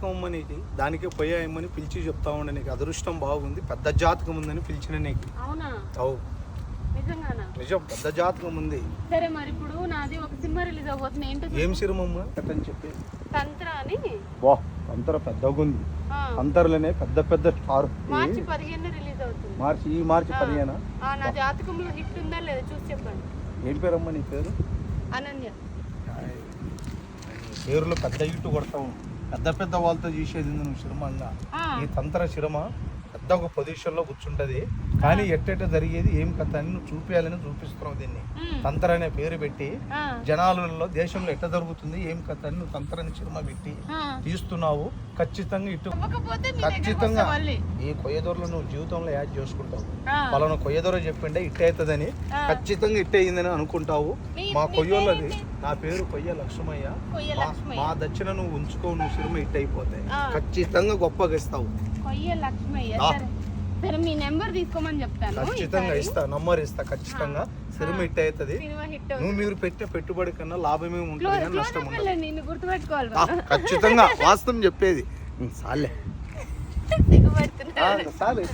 జాతకం అమ్మ నీకు దానికే పోయాయమ్మని పిలిచి చెప్తా ఉండే నీకు. అదృష్టం బాగుంది పెద్ద జాతకం ఉందని పిలిచిన నీకు. అవునా? అవు. నిజంగానా? నిజం పెద్ద జాతకం ఉంది. సరే మరి ఇప్పుడు నాది ఒక సినిమా రిలీజ్ అవబోతుంది ఏంటో చెప్పు. ఏం సిరమమ్మ కట్టని చెప్పి. తంత్ర అని. వా అంతర పెద్దగా ఉంది. ఆ, అంతర్లోనే పెద్ద పెద్ద స్టార్. మార్చి పదిహేను రిలీజ్ అవుతుంది. మార్చి ఈ మార్చి. పదిహేనా? ఆ, నా జాతకంలో హిట్ ఉందా లేదా చూసి చెప్పండి. ఏం పేరమ్మా నీ పేరు? అనన్య. పేరులో పెద్ద ఇటు కొడతావు. పెద్ద పెద్ద వాళ్ళతో చేసేది నువ్వు శిరమంగా ఆ, ఈ తంత్ర శిరమ? పెద్ద ఒక పొజిషన్లో కూర్చుంటది. కానీ ఎట్టెట జరిగేది ఏం కథ అని నువ్వు చూపించాలని చూపిస్తున్నావు దీన్ని. తంత్ర అనే పేరు పెట్టి జనాలలో దేశంలో ఎట్ట జరుగుతుంది ఏం కథ అని నువ్వు తంత్ర అని శిరమ పెట్టి. తీస్తున్నావు. ఖచ్చితంగా ఇటు ఖచ్చితంగా ఈ కొయ్యదూరలో నువ్వు జీవితంలో యాడ్ చేసుకుంటావు. పలానా కొయ్యదూర చెప్పిండే ఇట్ట అవుతుందని. ఖచ్చితంగా ఇట్ట అయిందని అనుకుంటావు. మీ- కొయ్యోళ్ళది? నా పేరు కొయ్య లక్ష్మయ్య. మా- దక్షిణ నువ్వు ఉంచుకో నువ్వు సినిమా ఇట్ అయిపోతాయి. ఖచ్చితంగా గొప్పగా ఇస్తావు. కొయ్య లక్ష్మయ్య ఆ. సరే. సరే మీ నెంబర్ తీసుకోమని చెప్తాను. ఖచ్చితంగా ఈసారి. ఇస్తా నంబర్ ఇస్తా ఖచ్చితంగా. సినిమా ఇట్ అవుతుంది సినిమా హిట్ నువ్వు మీరు పెట్టే పెట్టుబడి కన్నా లాభమే ఉంటుంది క్లోజ్ కానీ నష్టం ఉండదు నిన్ను గుర్తుపెట్టుకోవాలి ఆ, ఖచ్చితంగా వాస్తవం చెప్పేది. ఉం, సాలే. సిగ్గుపడుతున్నా ఆ, సాలే